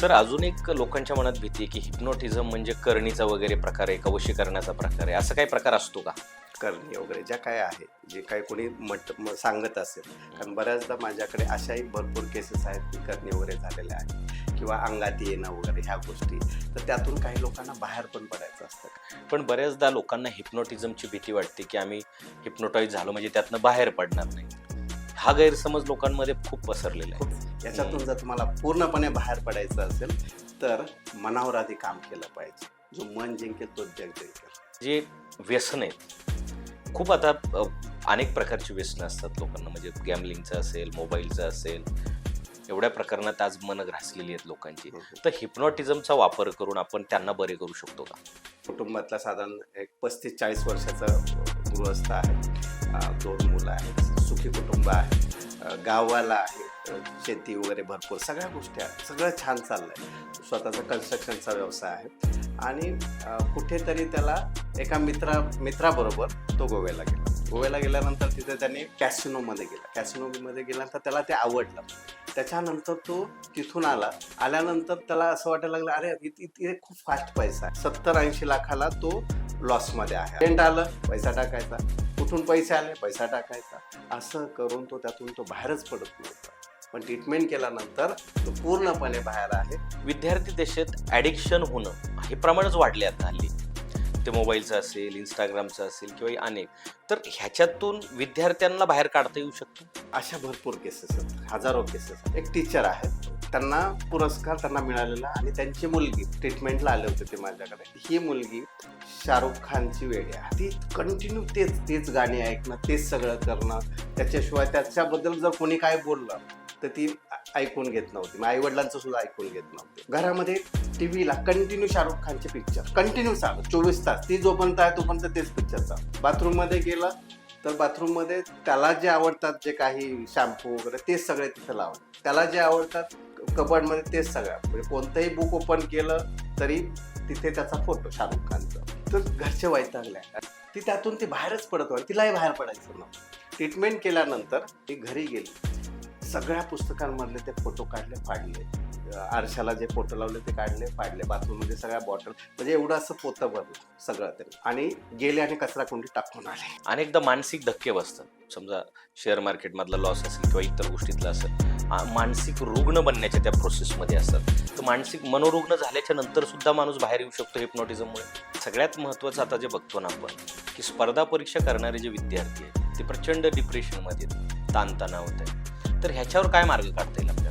Sir अजून एक लोकांच्या मनात भीती आहे की हिप्नोटिझम म्हणजे करणीचा वगैरे प्रकार आहे वशीकरणाचा प्रकार आहे असं काही प्रकार असतो का? करणे वगैरे ज्या काय आहे जे काही कोणी म्हट सांगत असेल. कारण बऱ्याचदा माझ्याकडे अशाही भरपूर केसेस आहेत की करणे वगैरे झालेल्या आहेत किंवा अंगात येणं वगैरे ह्या गोष्टी. तर त्यातून काही लोकांना बाहेर पण पडायचं असतं. पण बऱ्याचदा लोकांना हिप्नोटिझमची भीती वाटते की आम्ही हिप्नोटाईज झालो म्हणजे त्यातनं बाहेर पडणार नाही. हा गैरसमज लोकांमध्ये खूप पसरलेला आहे. याच्यातून जर तुम्हाला पूर्णपणे बाहेर पडायचं असेल तर मनावर आधी काम केलं पाहिजे. जो मन जिंकेल तो जग जिंकेल. जे व्यसन आहेत खूप आता अनेक प्रकारची व्यसनं असतात लोकांना. म्हणजे गॅमलिंगचं असेल मोबाईलचं असेल एवढ्या प्रकरणात आज मन ग्रासलेली आहेत लोकांची. तर हिप्नोटिझमचा वापर करून आपण त्यांना बरे करू शकतो का? कुटुंबातला साधारण एक पस्तीस चाळीस वर्षाचं गृहस्थ आहे दोन मुलं आहेत सुखी कुटुंब आहे गावाला आहे शेती वगैरे भरपूर सगळ्या गोष्टी आहेत. सगळं छान चाललं आहे स्वतःचा कन्स्ट्रक्शनचा व्यवसाय आहे. आणि कुठेतरी त्याला एका मित्रा मित्राबरोबर तो गोव्याला गेला. गोव्याला गेल्यानंतर तिथे त्याने कॅसिनोमध्ये गेला. कॅसिनोमध्ये गेल्यानंतर त्याला ते आवडलं. त्याच्यानंतर तो तिथून आला. आल्यानंतर त्याला असं वाटायला लागलं अरे इथे खूप फास्ट पैसा आहे. सत्तर ऐंशी लाखाला तो लॉसमध्ये आहे. पेंट आलं पैसा टाकायचा. कुठून पैसे आले? पैसा टाकायचा. असं करून तो त्यातून तो बाहेरच पडत नव्हता. पण ट्रीटमेंट केल्यानंतर तो पूर्णपणे बाहेर आहे. विद्यार्थी देशात ॲडिक्शन होणं हे प्रमाणच वाढले आता हल्ली. ते मोबाईलचं असेल इंस्टाग्रामचं असेल किंवा अनेक तर ह्याच्यातून विद्यार्थ्यांना बाहेर काढता येऊ शकतं? अशा भरपूर केसेस आहेत. हजारो केसेस एक टीचर आहेत त्यांना पुरस्कार त्यांना मिळालेला आणि त्यांची मुलगी ट्रीटमेंटला आले होते ते माझ्याकडे. ही मुलगी शाहरुख खानची वेळी आहे. ती कंटिन्यू तेच तेच गाणी ऐकणं तेच सगळं करणं त्याच्याशिवाय त्याच्याबद्दल जर कोणी काय बोललं तर ती ऐकून घेत नव्हती. आई वडिलांचं सुद्धा ऐकून घेत नव्हते. घरामध्ये टी व्हीला कंटिन्यू शाहरुख खानचे पिक्चर कंटिन्यू चालू चोवीस तास. ती जोपर्यंत आहे तोपर्यंत तेच पिक्चर चालू. बाथरूममध्ये गेलं तर बाथरूममध्ये त्याला जे आवडतात जे काही शॅम्पू वगैरे तेच सगळे तिथं लावले. त्याला जे आवडतात कबडमध्ये तेच सगळं म्हणजे कोणतंही बुक ओपन केलं तरी तिथे त्याचा फोटो शाहरुख खानचा. तर घरचे वैतागल्या ती त्यातून ती बाहेरच पडत होती. तिलाही बाहेर पडायचं नव्हतं. ट्रीटमेंट केल्यानंतर ती घरी गेली. सगळ्या पुस्तकांमधले ते फोटो काढले फाडले. आरशाला जे फोटो लावले ते काढले फाडले. बाथरूममध्ये सगळ्या बॉटल म्हणजे एवढं असं पोतं भरलं सगळं ते आणि गेले आणि कचरा कुंडी टाकून आले. अनेकदा मानसिक धक्के बसतात. समजा शेअर मार्केटमधला लॉस असेल किंवा इतर गोष्टीतला असेल मानसिक रुग्ण बनण्याच्या त्या प्रोसेसमध्ये असतात. तर मानसिक मनोरुग्ण झाल्याच्यानंतर सुद्धा माणूस बाहेर येऊ शकतो हिप्नॉटिझममुळे सगळ्यात महत्त्वाचं आता जे बघतो ना आपण की स्पर्धा परीक्षा करणारे जे विद्यार्थी आहेत ते प्रचंड डिप्रेशनमध्ये ताणतणाव होत आहे तर ह्याच्यावर काय मार्ग काढता येईल